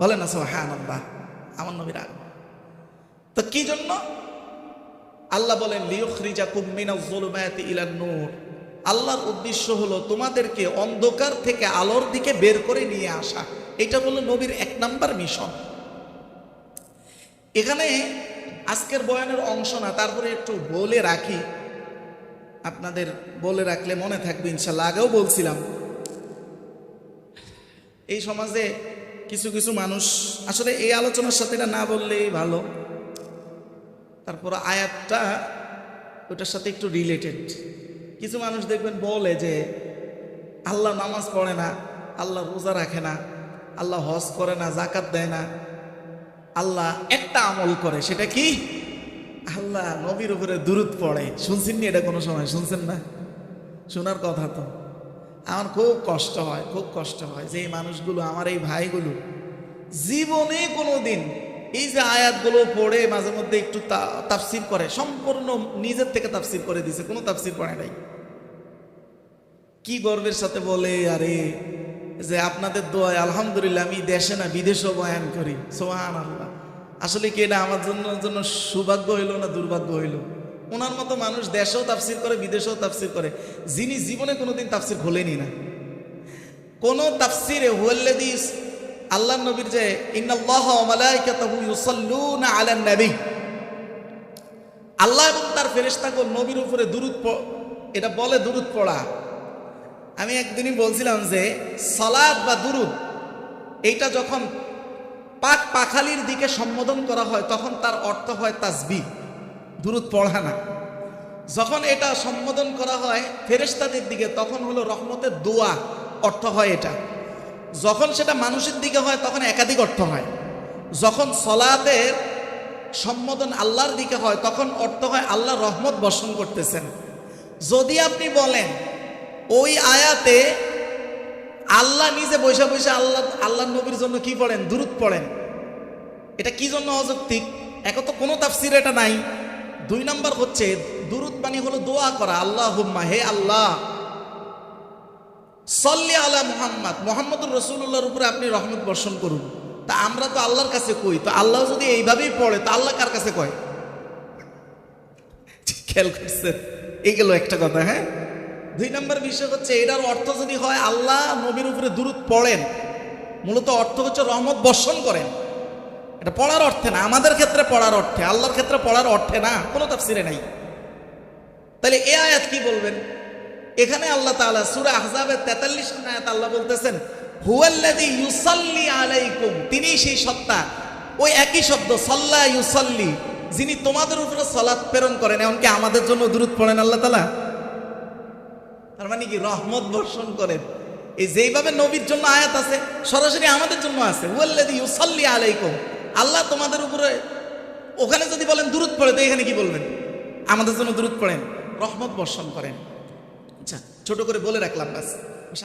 বলেন না হ্যাঁ আল্লাহ আমার নবীর আগ তো কি জন্য? আল্লাহ বলেন লিউখরিজা কুমিনা জুলুমায়াতি ইলান নূর। আল্লাহর উদ্দেশ্য হলো তোমাদেরকে অন্ধকার থেকে আলোর দিকে বের করে নিয়ে আসা। এটা হলো নবীর এক নাম্বার মিশন। এখানে আজকের বয়ানের অংশ না, তারপরে একটু বলে রাখি। আপনাদের বলে রাখলে মনে থাকবে, ইনশাল্লাহ। আগেও বলছিলাম, এই সমাজে কিছু কিছু মানুষ আসলে এই আলোচনার সাথে এটা না বললেই ভালো। তারপর আয়াতটা ওটার সাথে একটু রিলেটেড কিছু মানুষ দেখবেন বলে যে, আল্লাহ নামাজ পড়ে না, আল্লাহ রোজা রাখে না, আল্লাহ হজ করে না জাকাত দেয় না, আল্লাহ একটা আমল করে, সেটা কি? আল্লাহ নবীর উপরে দূরত পড়ে। শুনছেন নি এটা কোনো সময়? শুনছেন না? শোনার কথা তো। আমার খুব কষ্ট হয়, খুব কষ্ট হয়। যে মানুষগুলো, আমার এই ভাইগুলো, জীবনে কোনো দিন এই যে আয়াতগুলো পড়ে, মাঝে মধ্যে একটু তাফসির করে, সম্পূর্ণ নিজের থেকে তাফসির করে দিছে, কোনো তাফসির পড়ে নাই। কি গর্বের সাথে বলে, আরে, যে আপনাদের দোয়ায় আলহামদুলিল্লাহ আমি দেশে না, বিদেশেও বয়ান করি। সোহান আল্লাহ আসলে কি এটা আমার জন্য জন্য সৌভাগ্য হইল না দুর্ভাগ্য হইল? ওনার মতো মানুষ দেশেও তাফসির করে, বিদেশেও তাফসির করে। যিনি জীবনে কোনোদিন তাফসির খোলেনি না। কোন তাফসিরে হুয়াল্লাদিস আল্লাহ নবীর যে নবী। আল্লাহ এবং তার ফেরেশতাগণ নবীর উপরে দুরূদ এটা বলে দুরূদ পড়া। আমি একদিনই বলছিলাম যে সালাদ বা দুরুদ, এইটা যখন পাক পাখালির দিকে সম্বোধন করা হয়, তখন তার অর্থ হয় তাসবি দুরুদ পড়া না। যখন এটা সম্বোধন করা হয় ফেরেশতাদের দিকে, তখন হলো রহমতের দোয়া অর্থ হয় এটা। যখন সেটা মানুষের দিকে হয়, তখন একাধিক অর্থ হয়। যখন সলাতের সম্বোধন আল্লাহর দিকে হয়, তখন অর্থ হয় আল্লাহ রহমত বর্ষণ করতেছেন। যদি আপনি বলেন, ওই আয়াতে আল্লাহ নিজে বৈশা বৈশা আল্লাহ আল্লাহ নবীর জন্য কি পড়েন? দূরত পড়েন। এটা কি জন্য অযৌক্তিক? এক তো কোনো তাফসির এটা নাই। দুই নাম্বার হচ্ছে দুরুদ বাণী হলো দোয়া করা আল্লাহ হুম্মা হে আল্লাহ। সল্লি আলা মুহাম্মদ, মোহাম্মদুর রসুল্লাহর উপরে আপনি রহমত বর্ষণ করুন। তা আমরা তো আল্লাহর কাছে কই, তো আল্লাহ যদি এইভাবেই পড়ে, তা আল্লাহ কার কাছে কয়? খেয়াল করছেন? এই গেল একটা কথা হ্যাঁ? দুই নম্বর বিষয় হচ্ছে, এটার অর্থ যদি হয় আল্লাহ নবীর উপরে দূরত পড়েন, মূলত অর্থ হচ্ছে রহমত বর্ষণ করেন। এটা পড়ার অর্থে না, আমাদের ক্ষেত্রে পড়ার অর্থে, আল্লাহর ক্ষেত্রে পড়ার অর্থে না, কোনো তাফসিরে নাই। তাহলে এ আয়াত কি বলবেন? এখানে আল্লাহ তাআলা সূরা আহজাবের 43 নম্বর আয়াত আল্লাহ বলতেছেন, হুয়াল্লাযী ইউসাল্লি আলাইকুম। তিনি সেই সত্তা, ওই একই শব্দ, সাল্লা ইউসাল্লি। যিনি তোমাদের উপরে সালাত প্রেরণ করেন, এমনকি আমাদের জন্য দূরত পড়েন আল্লাহ তাআলা। তার মানে কি? রহমত বর্ষণ করেন। এই যেইভাবে নবীর জন্য আয়াত আছে, সরাসরি আমাদের জন্য আছে, হুয়াল্লাযী ইউসাল্লি আলাইকুম। আল্লাহ তোমাদের উপরে, ওখানে যদি বলেন দূরত পড়ে, তো এখানে কি বলবেন? আমাদের জন্য দূরত পড়েন, রহমত বর্ষণ করেন। আচ্ছা ছোট করে বলে রাখলাম বাস